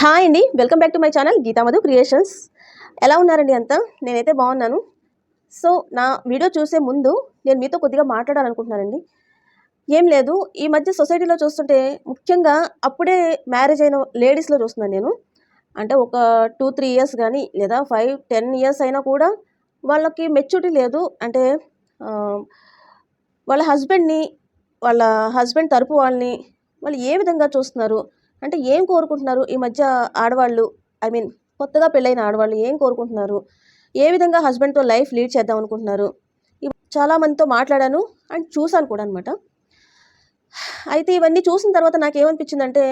Hi అండి. Welcome back to my channel Geethamadhu creations. ఎలా ఉన్నారండి అంతా? నేనైతే బాగున్నాను. సో నా వీడియో చూసే ముందు నేను మీతో కొద్దిగా మాట్లాడాలనుకుంటున్నానండి. ఏం లేదు ఈ మధ్య సొసైటీలో చూస్తుంటే ముఖ్యంగా అప్పుడే మ్యారేజ్ అయిన లేడీస్లో చూస్తున్నాను నేను. అంటే ఒక టూ త్రీ ఇయర్స్ కానీ లేదా ఫైవ్ టెన్ ఇయర్స్ అయినా కూడా వాళ్ళకి మెచ్యూరిటీ లేదు. అంటే వాళ్ళ హస్బెండ్ని వాళ్ళ హస్బెండ్ తరపు వాళ్ళని వాళ్ళు ఏ విధంగా చూస్తున్నారు? అంటే ఏం కోరుకుంటున్నారు ఈ మధ్య ఆడవాళ్ళు? ఐ మీన్ కొత్తగా పెళ్ళైన ఆడవాళ్ళు ఏం కోరుకుంటున్నారు? ఏ విధంగా హస్బెండ్తో లైఫ్ లీడ్ చేద్దాం అనుకుంటున్నారు? చాలామందితో చాలా మందితో మాట్లాడాను అండ్ చూశాను కూడా అనమాట అయితే ఇవన్నీ చూసిన తర్వాత నాకు ఏమనిపించిందంటే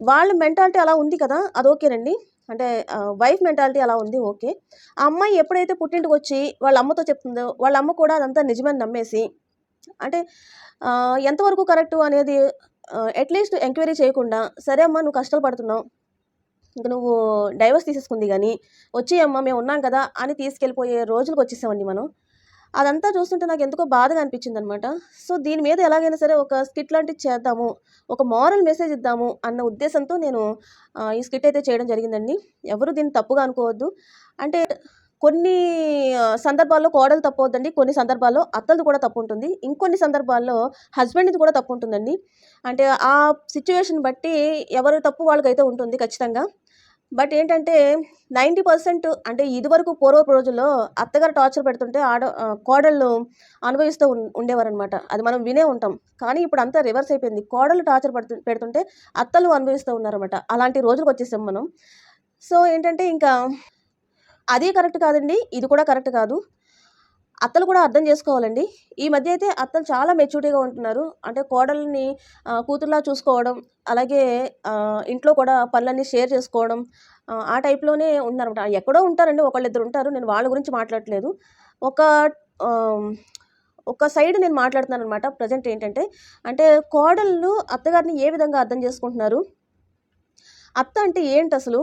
వాళ్ళ మెంటాలిటీ అలా ఉంది కదా అది ఓకేనండి అంటే వైఫ్ మెంటాలిటీ అలా ఉంది ఓకే ఆ అమ్మాయి ఎప్పుడైతే పుట్టింటికి వచ్చి వాళ్ళ అమ్మతో చెప్తుందో వాళ్ళ అమ్మ కూడా అదంతా నిజమని నమ్మేసి అంటే ఎంతవరకు కరెక్టు అనేది అట్లీస్ట్ ఎంక్వైరీ చేయకుండా సరే అమ్మా నువ్వు కష్టాలు పడుతున్నావు. ఇంక నువ్వు డైవర్స్ తీసేసుకుంది కానీ వచ్చేయమ్మా మేము ఉన్నాం కదా అని తీసుకెళ్ళిపోయే రోజులకు వచ్చేసామండి మనం. అదంతా చూస్తుంటే నాకు ఎందుకో బాధగా అనిపించింది అనమాట సో దీని మీద ఎలాగైనా సరే ఒక స్కిట్ లాంటిది చేద్దాము ఒక మారల్ మెసేజ్ ఇద్దాము అన్న ఉద్దేశంతో నేను ఈ స్కిట్ అయితే చేయడం జరిగిందండి. ఎవరు దీన్ని తప్పుగా అనుకోవద్దు. అంటే కొన్ని సందర్భాల్లో కోడలు తప్పు అవుతుంది కొన్ని సందర్భాల్లో అత్తలది కూడా తప్పు ఉంటుంది ఇంకొన్ని సందర్భాల్లో హస్బెండ్ది కూడా తప్పు ఉంటుందండి అంటే ఆ సిచ్యువేషన్ బట్టి ఎవరు తప్పు వాళ్ళకైతే ఉంటుంది ఖచ్చితంగా. బట్ ఏంటంటే నైంటీ పర్సెంట్ అంటే ఇదివరకు పూర్వపు రోజుల్లో అత్తగారు టార్చర్ పెడుతుంటే ఆడ కోడళ్ళు అనుభవిస్తూ ఉండేవారనమాట అది మనం వినే ఉంటాం. కానీ ఇప్పుడు అంతా రివర్స్ అయిపోయింది. కోడలు టార్చర్ పెడుతు పెడుతుంటే అత్తలు అనుభవిస్తూ ఉన్నారన్నమాట. అలాంటి రోజులకు వచ్చేసాం మనం. సో ఏంటంటే ఇంకా అది కరెక్ట్ కాదండి ఇది కూడా కరెక్ట్ కాదు. అత్తలు కూడా అర్థం చేసుకోవాలండి. ఈ మధ్య అయితే అత్తలు చాలా మెచ్యూరిటీగా ఉంటున్నారు. అంటే కోడల్ని కూతుర్లా చూసుకోవడం అలాగే ఇంట్లో కూడా పనులన్నీ షేర్ చేసుకోవడం ఆ, టైప్లోనే ఉన్నారన్నమాట. ఎక్కడో ఉంటారండి ఒకళ్ళిద్దరు ఉంటారు. నేను వాళ్ళ గురించి మాట్లాడట్లేదు. ఒక ఒక సైడ్ నేను మాట్లాడుతున్నాను అనమాట ప్రజెంట్ ఏంటంటే అంటే కోడళ్ళు అత్తగారిని ఏ విధంగా అర్థం చేసుకుంటున్నారు? అత్త అంటే ఏంటి అసలు?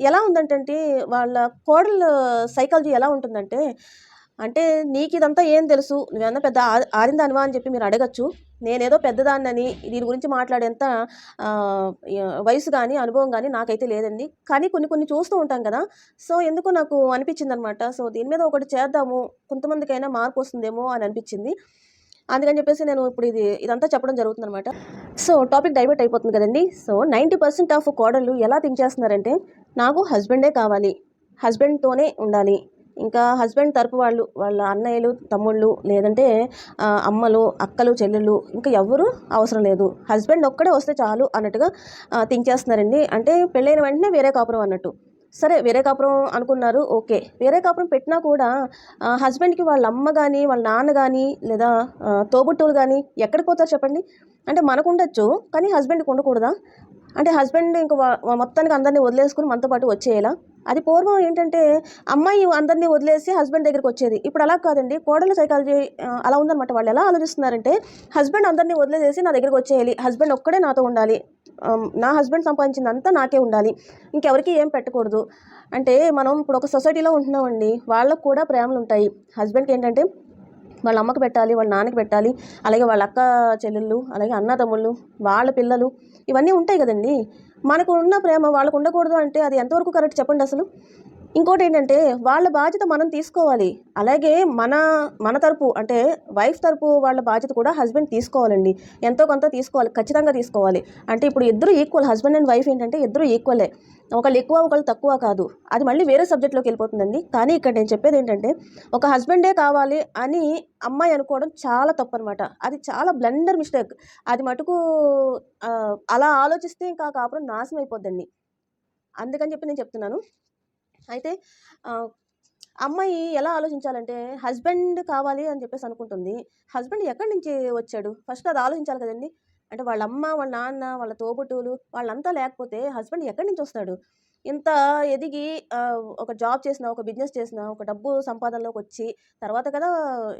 ఎలా ఉందంటే వాళ్ళ కోడల సైకాలజీ ఎలా ఉంటుందంటే అంటే నీకు ఇదంతా ఏం తెలుసు నువ్వేమన్నా పెద్ద ఆ- ఆరిందానివా అని చెప్పి మీరు అడగచ్చు. నేనేదో పెద్దదాన్నని దీని గురించి మాట్లాడేంత వయసు కానీ అనుభవం కానీ నాకైతే లేదండి. కానీ కొన్ని కొన్ని చూస్తూ ఉంటాం కదా సో ఎందుకు నాకు అనిపించింది అనమాట సో దీని మీద ఒకటి చేద్దాము కొంతమందికైనా మార్పు వస్తుందేమో అని అనిపించింది. అందుకని చెప్పేసి నేను ఇప్పుడు ఇది ఇదంతా చెప్పడం జరుగుతుంది అనమాట సో టాపిక్ డైవర్ట్ అయిపోతుంది కదండి. సో నైంటీ పర్సెంట్ ఆఫ్ కోడళ్ళు ఎలా థింక్ చేస్తున్నారంటే నాకు హస్బెండే కావాలి హస్బెండ్తోనే ఉండాలి. ఇంకా హస్బెండ్ తరపు వాళ్ళు వాళ్ళ అన్నయ్యలు తమ్ముళ్ళు లేదంటే అమ్మలు అక్కలు చెల్లెళ్ళు ఇంకా ఎవరు అవసరం లేదు. హస్బెండ్ ఒక్కడే వస్తే చాలు అన్నట్టుగా థింక్ చేస్తున్నారండి. అంటే పెళ్ళైన వెంటనే వేరే కాపురం అన్నట్టు. సరే వేరే కాపురం అనుకున్నారు ఓకే. వేరే కాపురం పెట్టినా కూడా హస్బెండ్కి వాళ్ళ అమ్మ కానీ వాళ్ళ నాన్న కానీ లేదా తోబుట్టువులు కానీ ఎక్కడికి పోతారు చెప్పండి? అంటే మనకు ఉండొచ్చు కానీ హస్బెండ్కి ఉండకూడదా? అంటే హస్బెండ్ ఇంక మొత్తానికి అందరినీ వదిలేసుకుని మనతో పాటు వచ్చేయాలా? అది పూర్వం ఏంటంటే అమ్మాయి అందరినీ వదిలేసి హస్బెండ్ దగ్గరికి వచ్చేది. ఇప్పుడు అలా కాదండి కోడల సైకాలజీ అలా ఉందన్నమాట. వాళ్ళు ఎలా ఆలోచిస్తున్నారంటే హస్బెండ్ అందరినీ వదిలేసేసి నా దగ్గరికి వచ్చేయాలి హస్బెండ్ ఒక్కడే నాతో ఉండాలి నా హస్బెండ్ సంపాదించిందంతా నాకే ఉండాలి. ఇంకెవరికి ఏం పెట్టకూడదు. అంటే మనం ఇప్పుడు ఒక సొసైటీలో ఉంటున్నామండి వాళ్ళకు కూడా ప్రేమలు ఉంటాయి. హస్బెండ్కి ఏంటంటే వాళ్ళ అమ్మకి పెట్టాలి వాళ్ళ నాన్నకి పెట్టాలి అలాగే వాళ్ళ అక్క చెల్లెళ్ళు అలాగే అన్నదమ్ముళ్ళు వాళ్ళ పిల్లలు ఇవన్నీ ఉంటాయి కదండి. మనకు ఉన్న ప్రేమ వాళ్ళకు ఉండకూడదు అంటే అది ఎంతవరకు కరెక్ట్ చెప్పండి అసలు? ఇంకోటి ఏంటంటే వాళ్ళ బాధ్యత మనం తీసుకోవాలి. అలాగే మన మన తరపు అంటే వైఫ్ తరపు వాళ్ళ బాధ్యత కూడా హస్బెండ్ తీసుకోవాలండి. ఎంతో కొంత తీసుకోవాలి ఖచ్చితంగా తీసుకోవాలి. అంటే ఇప్పుడు ఇద్దరు ఈక్వల్ హస్బెండ్ అండ్ వైఫ్ ఏంటంటే ఇద్దరు ఈక్వలే. ఒకళ్ళు ఎక్కువ ఒకళ్ళు తక్కువ కాదు. అది మళ్ళీ వేరే సబ్జెక్ట్లోకి వెళ్ళిపోతుందండి. కానీ ఇక్కడ నేను చెప్పేది ఏంటంటే ఒక హస్బెండే కావాలి అని అమ్మాయి అనుకోవడం చాలా తప్పు అనమాట అది చాలా బ్లండర్ మిస్టేక్. అది మటుకు అలా ఆలోచిస్తే ఇంకా కాపురం నాశనం అయిపోద్దండి. అందుకని చెప్పి నేను చెప్తున్నాను. అయితే అమ్మాయి ఎలా ఆలోచించాలంటే హస్బెండ్ కావాలి అని చెప్పేసి అనుకుంటుంది. హస్బెండ్ ఎక్కడి నుంచి వచ్చాడు? ఫస్ట్ అది ఆలోచించాలి కదండి. అంటే వాళ్ళ అమ్మ వాళ్ళ నాన్న వాళ్ళ తోబుట్టువులు వాళ్ళంతా లేకపోతే హస్బెండ్ ఎక్కడి నుంచి వస్తాడు? ఇంత ఎదిగి ఒక జాబ్ చేసిన ఒక బిజినెస్ చేసిన ఒక డబ్బు సంపాదనలోకి వచ్చి తర్వాత కదా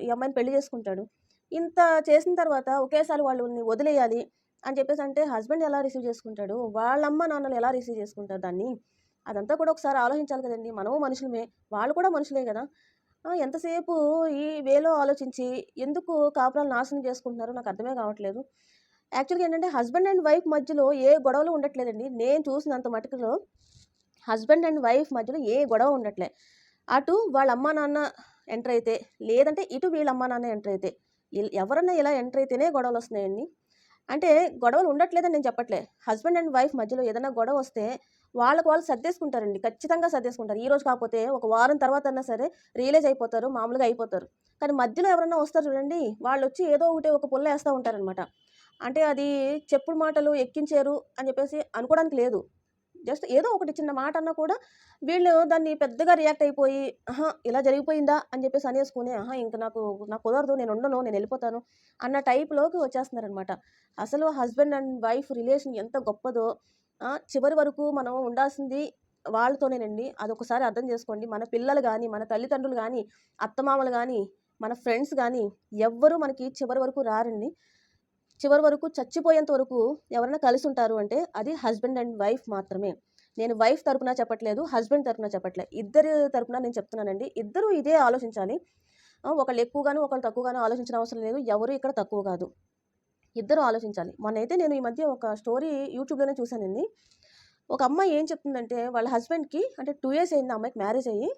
ఈ అమ్మాయిని పెళ్ళి చేసుకుంటాడు? ఇంత చేసిన తర్వాత ఒకేసారి వాళ్ళని వదిలేయాలి అని చెప్పేసి అంటే హస్బెండ్ ఎలా రిసీవ్ చేసుకుంటాడు? వాళ్ళ అమ్మ నాన్నలు ఎలా రిసీవ్ చేసుకుంటారు దాన్ని? అదంతా కూడా ఒకసారి ఆలోచించాలి కదండి మనము మనుషులమే వాళ్ళు కూడా మనుషులే కదా ఎంతసేపు ఈ వేలో ఆలోచించి ఎందుకు కాపురాలు నాశనం చేసుకుంటున్నారో నాకు అర్థమే కావట్లేదు యాక్చువల్‌గా ఏంటంటే హస్బెండ్ అండ్ వైఫ్ మధ్యలో ఏ గొడవలు ఉండట్లేదండి. నేను చూసినంత మటుకులో హస్బెండ్ అండ్ వైఫ్ మధ్యలో ఏ గొడవ ఉండట్లే. అటు వాళ్ళ అమ్మా, నాన్న ఎంటర్ అయితే, లేదంటే ఇటు వీళ్ళ అమ్మా, నాన్న ఎంటర్ అయితే, ఎవరన్నా ఇలా ఎంటర్ అయితేనే గొడవలు వస్తున్నాయండి అంటే గొడవలు ఉండట్లేదని నేను చెప్పట్లే. హస్బెండ్ అండ్ వైఫ్ మధ్యలో ఏదైనా గొడవ వస్తే వాళ్ళకి వాళ్ళు సర్దేసుకుంటారండి. ఖచ్చితంగా సర్దేసుకుంటారు. ఈ రోజు కాకపోతే ఒక వారం తర్వాతన్నా సరే రియలైజ్ అయిపోతారు. మామూలుగా అయిపోతారు. కానీ మధ్యలో ఎవరన్నా వస్తారు చూడండి, వాళ్ళు వచ్చి ఏదో ఒకటి ఒక పుల్ల వేస్తూ ఉంటారనమాట. అంటే అది చెప్పుడు మాటలు ఎక్కించారు అని చెప్పేసి అనుకోవడానికి లేదు. జస్ట్ ఏదో ఒకటి చిన్న మాట అన్నా కూడా వీళ్ళు దాన్ని పెద్దగా రియాక్ట్ అయిపోయి, ఆహా! ఇలా జరిగిపోయిందా అని చెప్పేసి అనేసుకుని ఆహా! ఇంక నాకు నాకు కుదరదు. నేను ఉండను. నేను వెళ్ళిపోతాను అన్న టైప్‌లోకి వచ్చేస్తున్నారనమాట. అసలు హస్బెండ్ అండ్ వైఫ్ రిలేషన్ ఎంత గొప్పదో చివరి వరకు మనం ఉండాల్సింది వాళ్ళతోనేనండి. అదొకసారి అర్థం చేసుకోండి. మన పిల్లలు కానీ మన తల్లిదండ్రులు కానీ అత్తమామలు కానీ మన ఫ్రెండ్స్ కానీ ఎవ్వరూ మనకి చివరి వరకు రారండి. చివరి వరకు చచ్చిపోయేంత వరకు ఎవరైనా కలిసి ఉంటారు అంటే అది హస్బెండ్ అండ్ వైఫ్ మాత్రమే. నేను వైఫ్ తరపున చెప్పట్లేదు. హస్బెండ్ తరపున చెప్పట్లేదు ఇద్దరి తరపున నేను చెప్తున్నానండి. ఇద్దరూ ఇదే ఆలోచించాలి. ఒకళ్ళు ఎక్కువగాను, ఒకళ్ళు తక్కువగాను ఆలోచించిన అవసరం లేదు. ఎవరు ఇక్కడ తక్కువ కాదు. ఇద్దరు ఆలోచించాలి. మొన్నైతే నేను ఈ మధ్య ఒక స్టోరీ యూట్యూబ్‌లోనే చూశానండి ఒక అమ్మాయి ఏం చెప్తుందంటే వాళ్ళ హస్బెండ్‌కి అంటే టూ ఇయర్స్ అయింది ఆ అమ్మాయికి మ్యారేజ్ అయ్యి.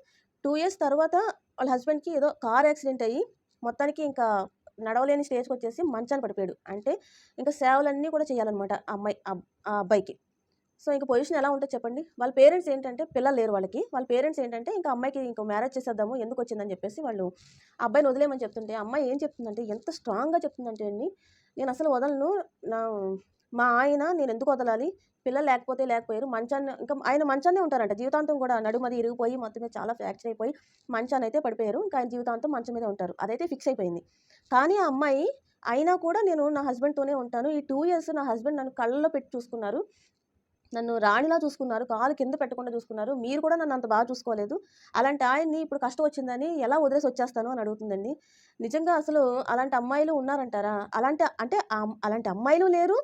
టూ ఇయర్స్ తర్వాత వాళ్ళ హస్బెండ్‌కి ఏదో కార్ యాక్సిడెంట్ అయ్యి మొత్తానికి ఇంకా నడవలేని స్టేజ్‌కొచ్చేసి మంచాన్ని పడిపోయాడు. అంటే ఇంకా సేవలన్నీ కూడా చేయాలనమాట ఆ అమ్మాయి ఆ అబ్బాయికి. సో, ఇంక పొజిషన్ ఎలా ఉంటది చెప్పండి? వాళ్ళ పేరెంట్స్ ఏంటంటే పిల్లలు లేరు వాళ్ళకి. వాళ్ళ పేరెంట్స్ ఏంటంటే ఇంకా అమ్మాయికి ఇంకా మ్యారేజ్ చేసేద్దాము ఎందుకు వచ్చిందని చెప్పేసి వాళ్ళు ఆ అబ్బాయిని వదిలేయమని చెప్తుంటే, అమ్మాయి ఏం చెప్తుందంటే ఎంత స్ట్రాంగ్‌గా చెప్తుందంటే అండి, నేను అసలు వదలను. నా మా ఆయన నేను ఎందుకు వదలాలి? పిల్లలు లేకపోతే లేకపోయారు. మంచాన్ని ఇంకా ఆయన మంచానే ఉంటారంట. జీవితాంతం కూడా నడుమది ఇరిగిపోయి మొత్తం మీద చాలా ఫ్రాక్చర్ అయిపోయి మంచానైతే పడిపోయారు. ఇంకా ఆయన జీవితాంతం మంచం మీద ఉంటారు. అదైతే ఫిక్స్ అయిపోయింది. కానీ ఆ అమ్మాయి అయినా కూడా నేను నా హస్బెండ్‌తోనే ఉంటాను. ఈ టూ ఇయర్స్ నా హస్బెండ్ నన్ను కళ్ళలో పెట్టి చూసుకున్నారు. నన్ను రాణిలా చూసుకున్నారు. కాలు కింద పెట్టకుండా చూసుకున్నారు. మీరు కూడా నన్ను అంత బాగా చూసుకోలేదు. అలాంటి ఆయన్ని ఇప్పుడు కష్టం వచ్చిందని ఎలా వదిలేసి వచ్చేస్తాను అని అడుగుతుందండి. నిజంగా అసలు అలాంటి అమ్మాయిలు ఉన్నారంటారా? అలాంటి అంటే అలాంటి అమ్మాయిలు లేరు.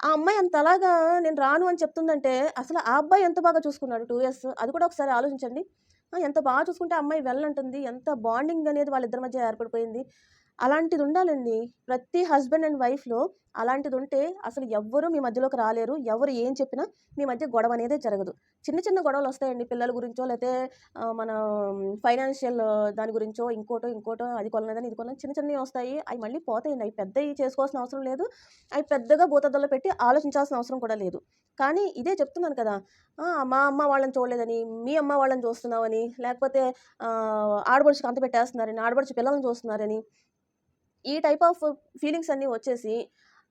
ఆ అమ్మాయి అంతలాగా నేను రాను అని చెప్తుందంటే అసలు ఆ అబ్బాయి ఎంత బాగా చూసుకున్నాడు టూ ఇయర్స్. అది కూడా ఒకసారి ఆలోచించండి. ఎంత బాగా చూసుకుంటే ఆ అమ్మాయి వెళ్ళంటుంది. ఎంత బాండింగ్ అనేది వాళ్ళిద్దరి మధ్య ఏర్పడిపోయింది. అలాంటిది ఉండాలండి. ప్రతి హస్బెండ్ అండ్ వైఫ్‌లో అలాంటిది ఉంటే అసలు ఎవ్వరు మీ మధ్యలోకి రాలేరు. ఎవరు ఏం చెప్పినా మీ మధ్య గొడవ అనేది జరగదు. చిన్న చిన్న గొడవలు వస్తాయండి పిల్లల గురించో లేతే మన ఫైనాన్షియల్ దాని గురించో ఇంకోటో, ఇంకోటో అది కొనలేదని, ఇది కొనలేదు చిన్న చిన్నవి వస్తాయి. అవి మళ్ళీ పోతాయండి. అవి పెద్దవి చేసుకోవాల్సిన అవసరం లేదు. అవి పెద్దగా భూతద్దలో పెట్టి ఆలోచించాల్సిన అవసరం కూడా లేదు. కానీ ఇదే చెప్తున్నాను కదా! మా అమ్మ వాళ్ళని చూడలేదని, మీ అమ్మ వాళ్ళని చూస్తున్నామని లేకపోతే ఆడబడుచుకు అంత పెట్టేస్తున్నారని, ఆడబడుచు పిల్లల్ని చూస్తున్నారని, ఈ టైప్ ఆఫ్ ఫీలింగ్స్ అన్నీ వచ్చేసి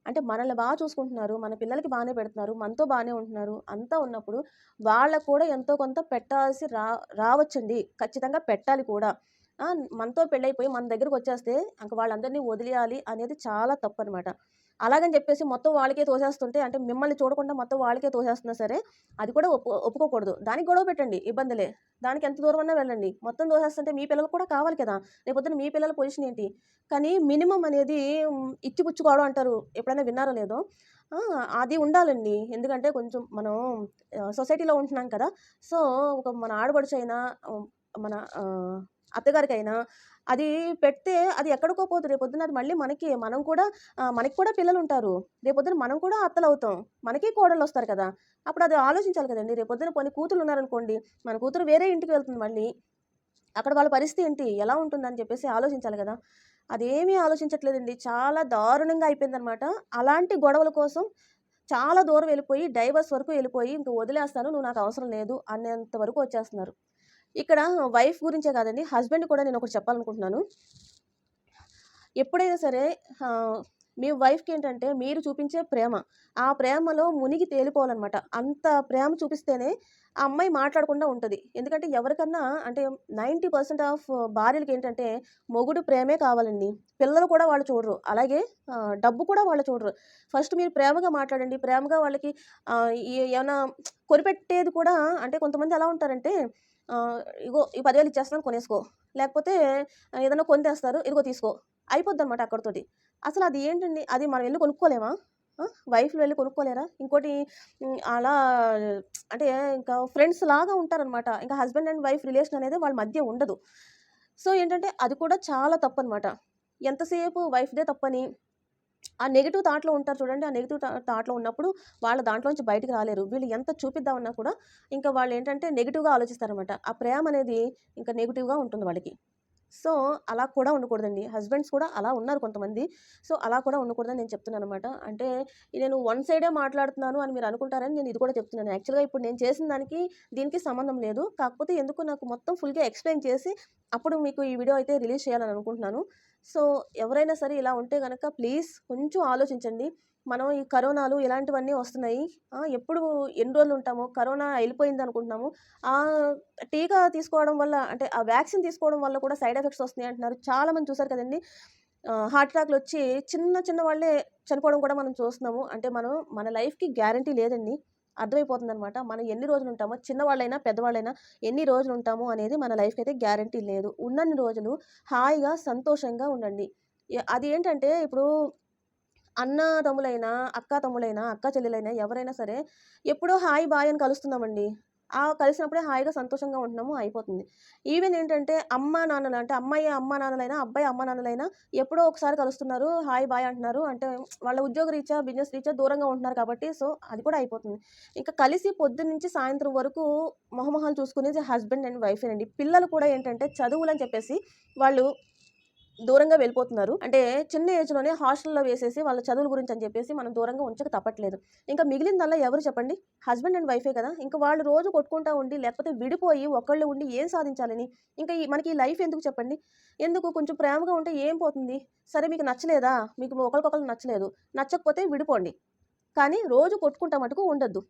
అంటే మనల్ని బాగా చూసుకుంటున్నారు. మన పిల్లలకి బాగానే పెడుతున్నారు. మనతో బాగానే ఉంటున్నారు. అంతా ఉన్నప్పుడు వాళ్ళకు కూడా ఎంతో కొంత పెట్టాల్సి రా రావచ్చండి. ఖచ్చితంగా పెట్టాలి కూడా. మనతో పెళ్ళైపోయి మన దగ్గరకొచ్చేస్తే ఇంక వాళ్ళందరినీ వదిలేయాలి అనేది చాలా తప్పు అనమాట అలాగని చెప్పేసి మొత్తం వాళ్ళకే తోసేస్తుంటే అంటే మిమ్మల్ని చూడకుండా మొత్తం వాళ్ళకే తోసేస్తున్నా సరే అది కూడా ఒప్పు ఒప్పుకోకూడదు. దానికి గొడవ పెట్టండి ఇబ్బందులే దానికి ఎంత దూరమన్నా వెళ్ళండి. మొత్తం తోసేస్తుంటే మీ పిల్లలకు కూడా కావాలి కదా! రేపొద్దున మీ పిల్లల పొజిషన్ ఏంటి? కానీ మినిమమ్ అనేది ఇచ్చిపుచ్చుకోవడం అంటారు. ఎప్పుడైనా విన్నారో లేదో? అది ఉండాలండి. ఎందుకంటే కొంచెం మనం సొసైటీలో ఉంటున్నాం కదా! సో, ఒక మన ఆడబడుచైనా మన అత్తగారికైనా అది పెడితే అది ఎక్కడికో పోదు. రేపొద్దున అది మళ్ళీ మనకి మనం కూడా మనకి కూడా పిల్లలు ఉంటారు రేపొద్దున మనం కూడా అత్తలు అవుతాం మనకి కోడళ్ళొస్తారు కదా! అప్పుడు అది ఆలోచించాలి కదండీ! రేపొద్దున కొన్ని కూతురు ఉన్నారనుకోండి మన కూతురు వేరే ఇంటికి వెళ్తుంది మళ్ళీ. అక్కడ వాళ్ళ పరిస్థితి ఏంటి? ఎలా ఉంటుందని చెప్పేసి ఆలోచించాలి కదా అదేమీ ఆలోచించట్లేదండి. చాలా దారుణంగా అయిపోయిందనమాట. అలాంటి గొడవల కోసం చాలా దూరం వెళ్ళిపోయి డైవర్స్ వరకు వెళ్ళిపోయి ఇంక వదిలేస్తాను. నువ్వు నాకు అవసరం లేదు అనేంత వరకు వచ్చేస్తున్నారు. ఇక్కడ వైఫ్ గురించే కాదండి. హస్బెండ్ కూడా నేను ఒకటి చెప్పాలనుకుంటున్నాను. ఎప్పుడైనా సరే మీ వైఫ్కి ఏంటంటే మీరు చూపించే ప్రేమ. ఆ ప్రేమలో మునిగి తేలిపోవాలనమాట. అంత ప్రేమ చూపిస్తేనే ఆ అమ్మాయి మాట్లాడకుండా ఉంటుంది ఎందుకంటే ఎవరికన్నా అంటే 90% ఆఫ్ భార్యలకేంటంటే మొగుడు ప్రేమే కావాలండి. పిల్లలు కూడా వాళ్ళు చూడరు. అలాగే డబ్బు కూడా వాళ్ళు చూడరు. ఫస్ట్ మీరు ప్రేమగా మాట్లాడండి. ప్రేమగా వాళ్ళకి ఏమైనా కొనిపెట్టేది కూడా అంటే కొంతమంది ఎలా ఉంటారంటే ఇగో ఈ పదివేలు ఇచ్చేస్తున్నాను కొనేసుకో. లేకపోతే ఏదైనా కొనితేస్తారు ఇదిగో తీసుకో. అయిపోద్ది అనమాట అక్కడతోటి అసలు అది ఏంటండి? అది మనం వెళ్ళి కొనుక్కోలేమా? వైఫ్‌లు వెళ్ళి కొనుక్కోలేరా? ఇంకోటి అలా అంటే ఇంకా ఫ్రెండ్స్ లాగా ఉంటారనమాట. ఇంకా హస్బెండ్ అండ్ వైఫ్ రిలేషన్ అనేది వాళ్ళ మధ్య ఉండదు. సో, ఏంటంటే అది కూడా చాలా తప్పనమాట. ఎంతసేపు వైఫ్‌దే తప్పని ఆ నెగిటివ్ థాట్లో ఉంటారు చూడండి. ఆ నెగిటివ్ థాట్లో ఉన్నప్పుడు వాళ్ళ దాంట్లోంచి బయటకు రాలేరు. వీళ్ళు ఎంత చూపిద్దామన్నా కూడా ఇంకా వాళ్ళు ఏంటంటే నెగిటివ్గా ఆలోచిస్తారనమాట ఆ ప్రేమ అనేది ఇంకా నెగిటివ్గా ఉంటుంది వాళ్ళకి. సో అలా కూడా ఉండకూడదండి. హస్బెండ్స్ కూడా అలా ఉన్నారు కొంతమంది. సో అలా కూడా ఉండకూడదని నేను చెప్తున్నాను అనమాట అంటే నేను వన్ సైడే మాట్లాడుతున్నాను అని మీరు అనుకుంటారని నేను ఇది కూడా చెప్తున్నాను. యాక్చువల్గా ఇప్పుడు నేను చేసిన దానికి దీనికి సంబంధం లేదు. కాకపోతే ఎందుకు నాకు మొత్తం ఫుల్గా ఎక్స్ప్లెయిన్ చేసి అప్పుడు మీకు ఈ వీడియో అయితే రిలీజ్ చేయాలని అనుకుంటున్నాను. సో ఎవరైనా సరే ఇలా ఉంటే కనుక ప్లీజ్ కొంచెం ఆలోచించండి. మనం ఈ కరోనాలు ఇలాంటివన్నీ వస్తున్నాయి. ఎప్పుడు ఎన్ని రోజులు ఉంటామో కరోనా వెళ్ళిపోయింది అనుకుంటున్నాము. ఆ టీకా తీసుకోవడం వల్ల అంటే ఆ వ్యాక్సిన్ తీసుకోవడం వల్ల కూడా సైడ్ ఎఫెక్ట్స్ వస్తున్నాయి అంటున్నారు. చాలామంది చూసారు కదండి. హార్ట్ అటాక్లు వచ్చి చిన్న చిన్న వాళ్ళే చనిపోవడం కూడా మనం చూస్తున్నాము. అంటే మనం మన లైఫ్కి గ్యారంటీ లేదండి. అర్థమైపోతుంది అనమాట మనం ఎన్ని రోజులు ఉంటామో చిన్నవాళ్ళైనా పెద్దవాళ్ళైనా ఎన్ని రోజులు ఉంటాము అనేది మన లైఫ్కి అయితే గ్యారంటీ లేదు. ఉన్నన్ని రోజులు హాయిగా సంతోషంగా ఉండండి. అది ఏంటంటే ఇప్పుడు అన్న తమ్ములైనా అక్క తమ్ములైనా అక్క చెల్లెలైనా ఎవరైనా సరే ఎప్పుడో హాయ్ బాయ్ అని కలుస్తున్నామండి. ఆ కలిసినప్పుడే హాయిగా సంతోషంగా ఉంటున్నాము అయిపోతుంది. ఈవెన్ ఏంటంటే అమ్మ నాన్నలు అంటే అమ్మాయి అమ్మ నాన్నలైనా అబ్బాయి అమ్మ నాన్నలైనా ఎప్పుడో ఒకసారి కలుస్తున్నారు హాయ్ బాయ్ అంటున్నారు. అంటే వాళ్ళ ఉద్యోగ రీత్యా బిజినెస్ రీత్యా దూరంగా ఉంటున్నారు కాబట్టి సో అది కూడా అయిపోతుంది. ఇంకా కలిసి పొద్దున్న నుంచి సాయంత్రం వరకు మొహమొహాలు చూసుకునేది హస్బెండ్ అండ్ వైఫ్ అండి పిల్లలు కూడా ఏంటంటే చదువులు అని చెప్పేసి వాళ్ళు దూరంగా వెళ్ళిపోతున్నారు. అంటే చిన్న ఏజ్లోనే హాస్టల్లో వేసేసి వాళ్ళ చదువుల గురించి అని చెప్పేసి మనం దూరంగా ఉంచక తప్పట్లేదు. ఇంకా మిగిలిందల్లా ఎవరు చెప్పండి? హస్బెండ్ అండ్ వైఫే కదా? ఇంకా వాళ్ళు రోజు కొట్టుకుంటా ఉండి లేకపోతే విడిపోయి ఒకళ్ళు ఉండి ఏం సాధించాలని? ఇంకా ఈ- మనకి ఈ లైఫ్ ఎందుకు చెప్పండి? ఎందుకు? కొంచెం ప్రేమగా ఉంటే ఏం పోతుంది? సరే మీకు నచ్చలేదా? మీకు ఒకరికొకరు నచ్చలేదు. నచ్చకపోతే విడిపోండి. కానీ రోజు కొట్టుకుంటా మటుకు ఉండొద్దు.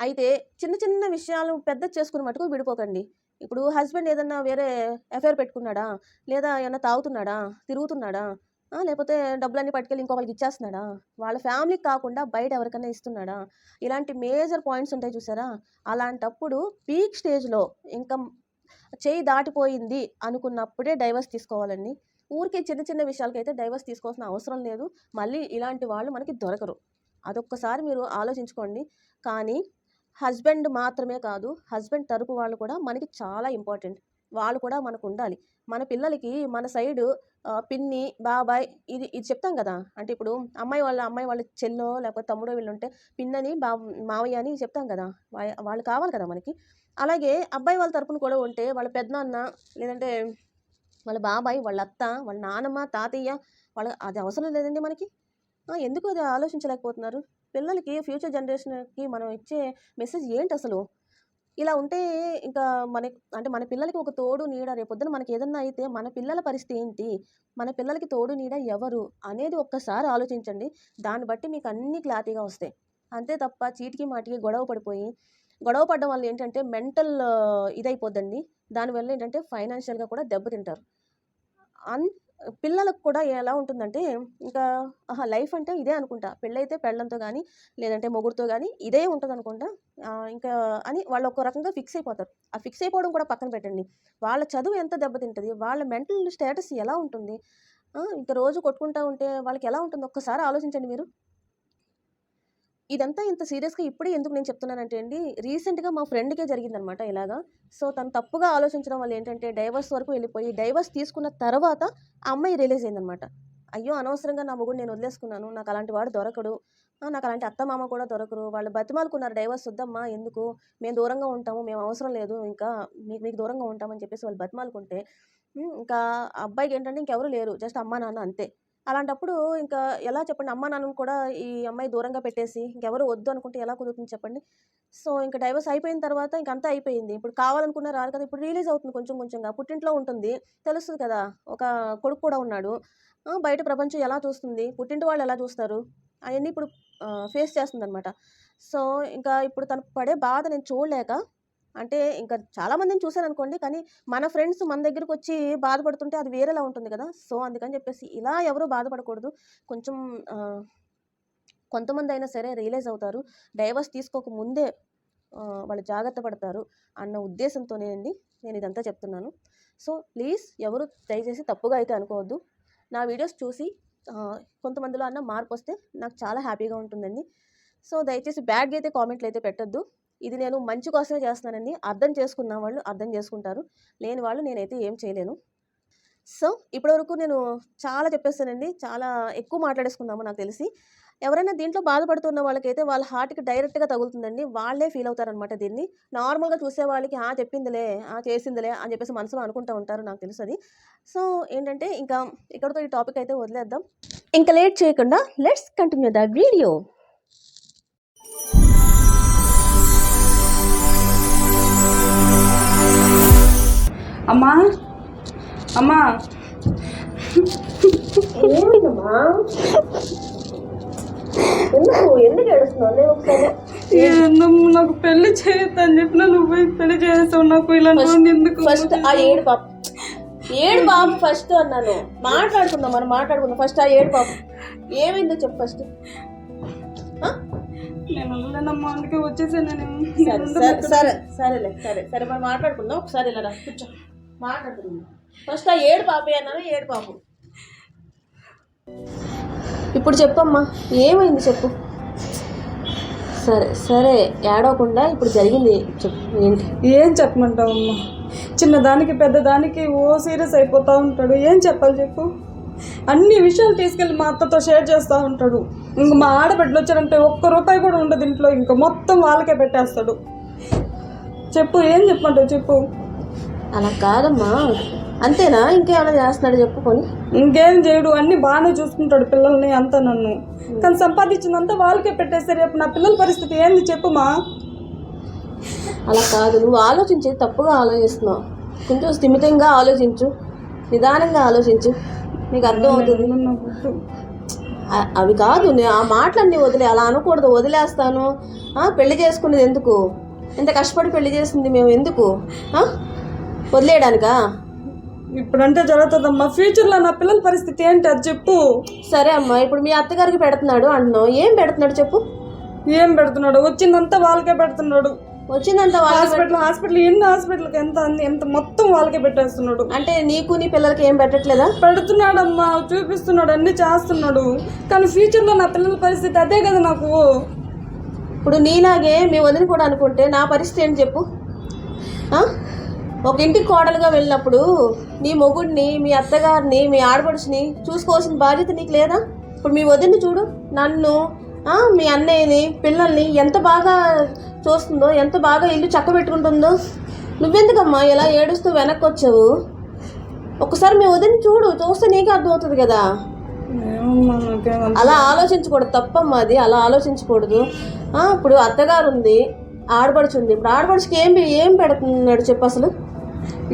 అయితే చిన్న చిన్న విషయాలు పెద్ద చేసుకుని మటుకు విడిపోకండి. ఇప్పుడు హస్బెండ్ ఏదన్నా వేరే అఫైర్ పెట్టుకున్నాడా? లేదా ఏమన్నా తాగుతున్నాడా? తిరుగుతున్నాడా? లేకపోతే డబ్బులన్నీ పట్టుకెళ్ళి ఇంకొకరికి ఇచ్చేస్తున్నాడా? వాళ్ళ ఫ్యామిలీకి కాకుండా బయట ఎవరికైనా ఇస్తున్నాడా? ఇలాంటి మేజర్ పాయింట్స్ ఉంటాయి చూసారా? అలాంటప్పుడు పీక్ స్టేజ్లో ఇంకా చేయి దాటిపోయింది అనుకున్నప్పుడే డైవర్స్ తీసుకోవాలండి. ఊరికే చిన్న చిన్న విషయాలకైతే డైవర్స్ తీసుకోవాల్సిన అవసరం లేదు. మళ్ళీ ఇలాంటి వాళ్ళు మనకి దొరకరు. అదొక్కసారి మీరు ఆలోచించుకోండి. కానీ హస్బెండ్ మాత్రమే కాదు హస్బెండ్ తరపు వాళ్ళు కూడా మనకి చాలా ఇంపార్టెంట్. వాళ్ళు కూడా మనకు ఉండాలి. మన పిల్లలకి మన సైడు పిన్ని బాబాయ్ ఇది ఇది చెప్తాం కదా. అంటే ఇప్పుడు అమ్మాయి వాళ్ళ అమ్మాయి వాళ్ళ చెల్లో లేకపోతే తమ్ముడో వీళ్ళు ఉంటే పిన్నని బా మావయ్య అని చెప్తాం కదా. వాళ్ళు కావాలి కదా మనకి. అలాగే అబ్బాయి వాళ్ళ తరపున కూడా ఉంటే వాళ్ళ పెద్దనాన్న లేదంటే వాళ్ళ బాబాయ్ వాళ్ళ అత్త వాళ్ళ నానమ్మ తాతయ్య వాళ్ళ అది అవసరం లేదండి మనకి. ఎందుకు అది ఆలోచించలేకపోతున్నారు? పిల్లలకి ఫ్యూచర్ జనరేషన్కి మనం ఇచ్చే మెసేజ్ ఏంటి అసలు? ఇలా ఉంటే ఇంకా మన అంటే మన పిల్లలకి ఒక తోడు నీడ రేపొద్దున మనకి ఏదన్నా అయితే మన పిల్లల పరిస్థితి ఏంటి? మన పిల్లలకి తోడు నీడ ఎవరు? అనేది ఒక్కసారి ఆలోచించండి. దాన్ని బట్టి మీకు అన్ని క్లారిటీగా వస్తాయి. అంతే తప్ప చీటికి మాటికి గొడవ పడిపోయి గొడవ పడడం వల్ల ఏంటంటే మెంటల్ ఇదైపోద్దండి. దానివల్ల ఏంటంటే ఫైనాన్షియల్గా కూడా దెబ్బతింటారు. అన్ పిల్లలకు కూడా ఎలా ఉంటుందంటే ఇంకా ఆహా లైఫ్ అంటే ఇదే అనుకుంటా. పెళ్ళైతే పెళ్ళంతో కానీ లేదంటే మొగుడుతో కానీ ఇదే ఉంటుంది అనుకుంటా ఇంకా అని వాళ్ళు ఒక రకంగా ఫిక్స్ అయిపోతారు. ఆ ఫిక్స్ అయిపోవడం కూడా పక్కన పెట్టండి. వాళ్ళ చదువు ఎంత దెబ్బతింటుంది? వాళ్ళ మెంటల్ స్టేటస్ ఎలా ఉంటుంది? ఇంకా రోజు కొట్టుకుంటా ఉంటే వాళ్ళకి ఎలా ఉంటుంది ఒక్కసారి ఆలోచించండి మీరు. ఇదంతా ఇంత సీరియస్గా ఇప్పుడే ఎందుకు నేను చెప్తున్నానంటే అండి రీసెంట్గా మా ఫ్రెండ్కే జరిగిందనమాట ఇలాగా. సో తను తప్పుగా ఆలోచించడం వల్ల ఏంటంటే డైవర్స్ వరకు వెళ్ళిపోయి డైవర్స్ తీసుకున్న తర్వాత ఆ అమ్మాయి రిలీజ్ అయిందనమాట. అయ్యో అనవసరంగా నా మొగుడు నేను వదిలేసుకున్నాను నాకు అలాంటి వాడు దొరకడు. నాకు అలాంటి అత్త మామ కూడా దొరకరు. వాళ్ళు బతిమాలుకున్నారు డైవర్స్ వద్దమ్మా ఎందుకు? మేము దూరంగా ఉంటాము మేము అవసరం లేదు. ఇంకా మీకు మీకు దూరంగా ఉంటామని చెప్పేసి వాళ్ళు బతిమాలుకుంటే ఇంకా అబ్బాయికి ఏంటంటే ఇంకెవరు లేరు. జస్ట్ అమ్మా నాన్న అంతే. అలాంటప్పుడు ఇంకా ఎలా చెప్పండి? అమ్మా నాన్నను కూడా ఈ అమ్మాయి దూరంగా పెట్టేసి ఇంకెవరు వద్దు అనుకుంటే ఎలా కుదురుతుంది చెప్పండి? సో ఇంకా డైవర్స్ అయిపోయిన తర్వాత ఇంక అంతా అయిపోయింది. ఇప్పుడు కావాలనుకున్న రారు కదా ఇప్పుడు రిలీజ్ అవుతుంది కొంచెం కొంచెంగా. పుట్టింట్లో ఉంటుంది. తెలుస్తుంది కదా ఒక కొడుకు కూడా ఉన్నాడు. బయట ప్రపంచం ఎలా చూస్తుంది? పుట్టింటి వాళ్ళు ఎలా చూస్తారు? అవన్నీ ఇప్పుడు ఫేస్ చేస్తుంది అనమాట సో ఇంకా ఇప్పుడు తను పడే బాధ నేను చూడలేక అంటే ఇంకా చాలా మందిని చూశాను అనుకోండి కానీ మన ఫ్రెండ్స్ మన దగ్గరకు వచ్చి బాధపడుతుంటే అది వేరేలా ఉంటుంది కదా! సో అందుకని చెప్పేసి ఇలా ఎవరు బాధపడకూడదు. కొంచెం కొంతమంది అయినా సరే రియలైజ్ అవుతారు. డైవర్స్ తీసుకోక ముందే వాళ్ళు జాగ్రత్త పడతారు అన్న ఉద్దేశంతోనే అండి నేను ఇదంతా చెప్తున్నాను. సో ప్లీజ్ ఎవరు దయచేసి తప్పుగా అయితే అనుకోవద్దు. నా వీడియోస్ చూసి కొంతమందిలో అన్న మార్పు వస్తే నాకు చాలా హ్యాపీగా ఉంటుందండి. సో దయచేసి బ్యాడ్గా అయితే కామెంట్లు అయితే పెట్టొద్దు. ఇది నేను మంచి కోసమే చేస్తున్నానండి. అర్థం చేసుకున్న వాళ్ళు అర్థం చేసుకుంటారు. లేని వాళ్ళు నేనైతే ఏం చేయలేను. సో ఇప్పటివరకు నేను చాలా చెప్పేస్తానండి. చాలా ఎక్కువ మాట్లాడేసుకున్నాము నాకు తెలిసి. ఎవరైనా దీంట్లో బాధపడుతున్న వాళ్ళకైతే వాళ్ళ హార్ట్కి డైరెక్ట్గా తగులుతుందండి. వాళ్ళే ఫీల్ అవుతారనమాట దీన్ని. నార్మల్గా చూసే వాళ్ళకి ఆ చెప్పిందిలే ఆ చేసిందిలే అని చెప్పేసి మనసులో అనుకుంటూ ఉంటారు నాకు తెలుసు అది సో ఏంటంటే ఇంకా ఇక్కడతో ఈ టాపిక్ అయితే వదిలేద్దాం. ఇంకా లేట్ చేయకుండా లెట్స్ కంటిన్యూ ద వీడియో. అమ్మా? అమ్మా? ఏమిటమ్మా ఎందుకు? ఎందుకు ఏడుస్తున్నావు? ఒకసారి. ఏందమ్మా? నాకు పెళ్ళి చేయొద్దని చెప్పిన నువ్వు పెళ్ళి చేస్తావు నాకు ఇలాంటి ఎందుకు ఫస్ట్ ఆ ఏడు పాప. ఏడు బాబు ఫస్ట్ అన్నాను. మాట్లాడుకుందాం మనం మాట్లాడుకుందాం. ఫస్ట్ ఆ ఏడు పాప. ఏమైందో చెప్పు ఫస్ట్. నేను అందుకే వచ్చేసాను నేను. సరే సరే సరే సరేలే సరే సరే మనం మాట్లాడుకుందాం. ఒకసారి ఇలా రా, కూర్చో. మాట్లాడుకుందాం ఫస్ట్ ఆ ఏడు పాప అన్నాను ఏడు పాపు ఇప్పుడు చెప్పమ్మా ఏమైంది చెప్పు. సరే సరే ఏడవకుండా ఇప్పుడు జరిగింది చెప్పు ఏంటి? ఏం చెప్పమంటావు అమ్మా చిన్నదానికి పెద్దదానికి ఓ సీరియస్ అయిపోతూ ఉంటాడు. ఏం చెప్పాలి చెప్పు? అన్ని విషయాలు తీసుకెళ్ళి మా అత్తతో షేర్ చేస్తూ ఉంటాడు. ఇంక మా ఆడబిడ్డలు వచ్చారంటే ఒక్క రూపాయి కూడా ఉండదు ఇంట్లో. ఇంకా మొత్తం వాళ్ళకే పెట్టేస్తాడు. చెప్పు ఏం చెప్పమంటావు చెప్పు? అలా కాదమ్మా. అంతేనా? ఇంకేమైనా చేస్తున్నాడు చెప్పు కొని ఇంకేం చేయడు. అన్ని బాగానే చూసుకుంటాడు పిల్లల్ని అంతా నన్ను. కానీ సంపాదించిందంతా వాళ్ళకే పెట్టేస్తే రేపు నా పిల్లల పరిస్థితి ఏంది చెప్పుమా? అలా కాదు. నువ్వు ఆలోచించి తప్పుగా ఆలోచిస్తున్నావు. కొంచెం స్థిమితంగా ఆలోచించు. నిదానంగా ఆలోచించు. నీకు అర్థం అవుతుంది? అవి కాదు. నే- ఆ మాటలన్నీ వదిలే. అలా అనకూడదు. వదిలేస్తాను. పెళ్ళి చేసుకునేది ఎందుకు? ఇంత కష్టపడి పెళ్ళి చేసింది మేము ఎందుకు? వదిలేయడానికా? ఇప్పుడంటే జరుగుతుందమ్మా. ఫ్యూచర్లో నా పిల్లల పరిస్థితి ఏంటి? అది చెప్పు. సరే అమ్మా ఇప్పుడు మీ అత్తగారికి పెడుతున్నాడు అంటున్నావు. ఏం పెడుతున్నాడు చెప్పు. ఏం పెడుతున్నాడు? వచ్చిందంతా వాళ్ళకే పెడుతున్నాడు. వచ్చిందంత వాళ్ళ హాస్పిటల్ హాస్పిటల్ ఎన్ని హాస్పిటల్కి ఎంత అంది ఎంత మొత్తం వాళ్ళకే పెట్టేస్తున్నాడు. అంటే నీకు నీ పిల్లలకి ఏం పెట్టట్లేదా? పెడుతున్నాడమ్మా చూపిస్తున్నాడు అన్ని చేస్తున్నాడు. కానీ ఫ్యూచర్లో నా పిల్లల పరిస్థితి అదే కదా నాకు. ఇప్పుడు నీలాగే మీ వదిన కూడా అనుకుంటే నా పరిస్థితి ఏంటి చెప్పు. ఆ? ఒక ఇంటికి కోడలుగా వెళ్ళినప్పుడు నీ మొగుడిని మీ అత్తగారిని మీ ఆడపడుచుని చూసుకోవాల్సిన బాధ్యత నీకు లేదా? ఇప్పుడు మీ వదిన్ని చూడు నన్ను మీ అన్నయ్యని పిల్లల్ని ఎంత బాగా చూస్తుందో ఎంత బాగా ఇల్లు చక్క పెట్టుకుంటుందో నువ్వెందుకమ్మా ఇలా ఏడుస్తూ వెనక్కి వచ్చావు ఒకసారి మీ వదిని చూడు చూస్తే నీకే అర్థమవుతుంది కదా. అలా ఆలోచించకూడదు తప్పమ్మా అది. అలా ఆలోచించకూడదు. ఇప్పుడు అత్తగారు ఉంది ఆడపడుచుంది. ఇప్పుడు ఆడపడుచుకి ఏం ఏం పెడుతున్నాడు చెప్పు అసలు?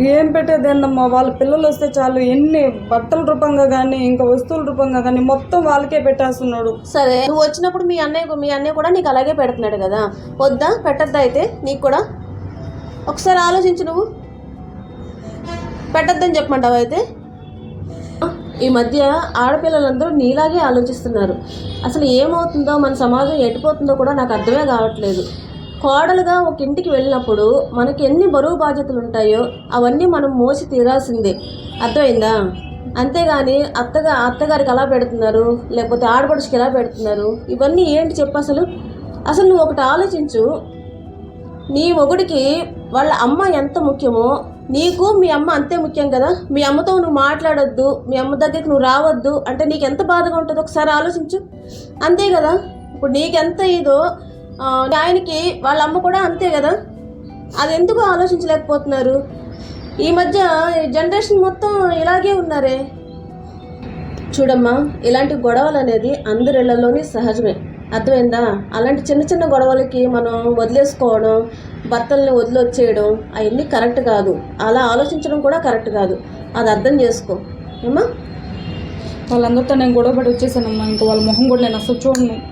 ఏం పెట్టేది ఏందమ్మా? వాళ్ళ పిల్లలు వస్తే చాలు ఎన్ని బట్టల రూపంగా కానీ ఇంకా వస్తువుల రూపంగా కానీ మొత్తం వాళ్ళకే పెట్టేస్తున్నాడు. సరే నువ్వు వచ్చినప్పుడు మీ అన్నయ్య మీ అన్నయ్య కూడా నీకు అలాగే పెడుతున్నాడు కదా? వద్దా? పెట్టద్దా అయితే? నీకు కూడా? ఒకసారి ఆలోచించు నువ్వు. పెట్టద్దని చెప్పమంటావు అయితే? ఈ మధ్య ఆడపిల్లలందరూ నీలాగే ఆలోచిస్తున్నారు. అసలు ఏమవుతుందో మన సమాజం ఎటుపోతుందో కూడా నాకు అర్థమే కావట్లేదు. కోడలుగా ఒక ఇంటికి వెళ్ళినప్పుడు మనకి ఎన్ని బరువు బాధ్యతలు ఉంటాయో అవన్నీ మనం మోసి తీరాల్సిందే. అర్థమైందా? అంతేగాని అత్తగా అత్తగారికి ఎలా పెడుతున్నారు? లేకపోతే ఆడపడుచుకి ఎలా పెడుతున్నారు? ఇవన్నీ ఏంటి చెప్పు అసలు? అసలు నువ్వు ఒకటి ఆలోచించు. నీ మొగుడికి వాళ్ళ అమ్మ ఎంత ముఖ్యమో నీకు మీ అమ్మ అంతే ముఖ్యం కదా? మీ అమ్మతో నువ్వు మాట్లాడొద్దు మీ అమ్మ దగ్గరికి నువ్వు రావద్దు అంటే నీకు ఎంత బాధగా ఉంటుందో ఒకసారి ఆలోచించు. అంతే కదా? ఇప్పుడు నీకెంత ఇదో ఆయనకి వాళ్ళ అమ్మ కూడా అంతే కదా? అది ఎందుకు ఆలోచించలేకపోతున్నారు? ఈ మధ్య జనరేషన్ మొత్తం ఇలాగే ఉన్నారే. చూడమ్మా ఇలాంటి గొడవలు అనేది అందరిళ్ళలోని సహజమే. అర్థమైందా? అలాంటి చిన్న చిన్న గొడవలకి మనం వదిలేసుకోవడం భర్తల్ని వదిలొచ్చేయడం అవన్నీ కరెక్ట్ కాదు. అలా ఆలోచించడం కూడా కరెక్ట్ కాదు. అది అర్థం చేసుకో. ఏమా వాళ్ళందరితో నేను గొడవపడి వచ్చేసానమ్మా. ఇంకా వాళ్ళ మొహం కూడా నేను అసలు చూడను.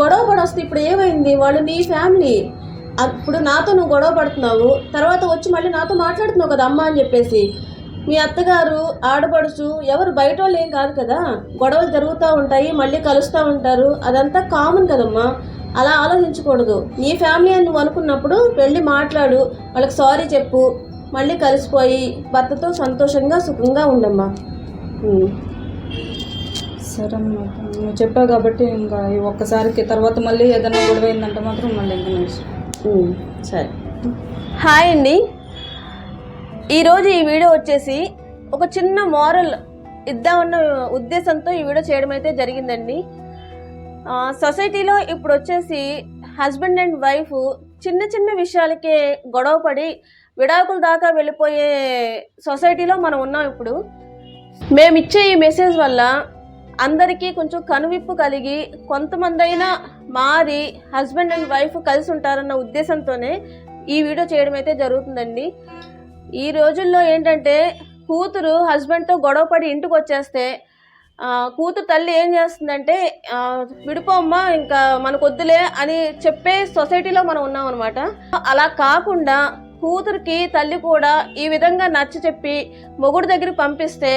గొడవ పడొస్తే ఇప్పుడు ఏమైంది? వాళ్ళు నీ ఫ్యామిలీ. అప్పుడు నాతో నువ్వు గొడవ పడుతున్నావు. తర్వాత వచ్చి మళ్ళీ నాతో మాట్లాడుతున్నావు కదా అమ్మ అని చెప్పేసి. మీ అత్తగారు ఆడపడుచు ఎవరు బయట వాళ్ళు ఏం కాదు కదా. గొడవలు జరుగుతూ ఉంటాయి మళ్ళీ కలుస్తూ ఉంటారు. అదంతా కామన్ కదమ్మా. అలా ఆలోచించకూడదు. నీ ఫ్యామిలీ అని నువ్వు అనుకున్నప్పుడు వెళ్ళి మాట్లాడు. వాళ్ళకి సారీ చెప్పు. మళ్ళీ కలిసిపోయి భర్తతో సంతోషంగా సుఖంగా ఉండమ్మా. సరే అమ్మా. నువ్వు చెప్పావు కాబట్టి ఇంకా ఈ ఒక్కసారికి తర్వాత మళ్ళీ ఏదైనా గొడవ అయిందంటే మాత్రం మళ్ళీ ఇంకా నెక్స్ట్ సరే. హాయ్ అండి. ఈరోజు ఈ వీడియో వచ్చేసి ఒక చిన్న మోరల్ ఇద్దామన్న ఉద్దేశంతో ఈ వీడియో చేయడం అయితే జరిగిందండి. సొసైటీలో ఇప్పుడు వచ్చేసి హస్బెండ్ అండ్ వైఫ్ చిన్న చిన్న విషయాలకే గొడవ పడి విడాకుల దాకా వెళ్ళిపోయే సొసైటీలో మనం ఉన్నాం ఇప్పుడు. మేమిచ్చే ఈ మెసేజ్ వల్ల అందరికీ కొంచెం కనువిప్పు కలిగి కొంతమందైనా మారి హస్బెండ్ అండ్ వైఫ్ కలిసి ఉంటారన్న ఉద్దేశంతోనే ఈ వీడియో చేయడం అయితే జరుగుతుందండి. ఈ రోజుల్లో ఏంటంటే కూతురు హస్బెండ్తో గొడవ పడి ఇంటికి వచ్చేస్తే కూతురు తల్లి ఏం చేస్తుందంటే విడిపోమ్మా ఇంకా మనకొద్దులే అని చెప్పే సొసైటీలో మనం ఉన్నాం అనమాట అలా కాకుండా కూతురికి తల్లి కూడా ఈ విధంగా నచ్చ చెప్పి మొగుడు దగ్గర పంపిస్తే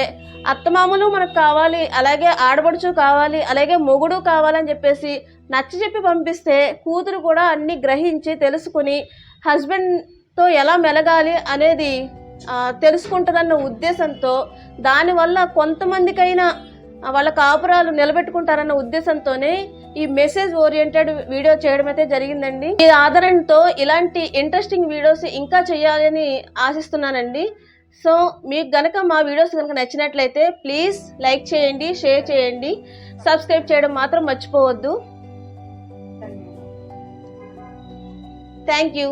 అత్తమామలు మనకు కావాలి అలాగే ఆడబడుచు కావాలి అలాగే మొగుడు కావాలని చెప్పేసి నచ్చ చెప్పి పంపిస్తే కూతురు కూడా అన్ని గ్రహించి తెలుసుకుని హస్బెండ్తో ఎలా మెలగాలి అనేది తెలుసుకుంటుందన్న ఉద్దేశంతో దానివల్ల కొంతమందికైనా వాళ్ళ కాపురాలు నిలబెట్టుకుంటారన్న ఉద్దేశంతోనే ఈ మెసేజ్ ఓరియంటెడ్ వీడియో చేయడం అయితే జరిగిందండి. ఈ ఆధారంతో ఇలాంటి ఇంట్రెస్టింగ్ వీడియోస్ ఇంకా చేయాలని ఆశిస్తున్నానండి. సో మీకు గనక మా వీడియోస్ కనుక నచ్చినట్లయితే ప్లీజ్ లైక్ చేయండి షేర్ చేయండి. సబ్స్క్రైబ్ చేయడం మాత్రం మర్చిపోవద్దు. Thank you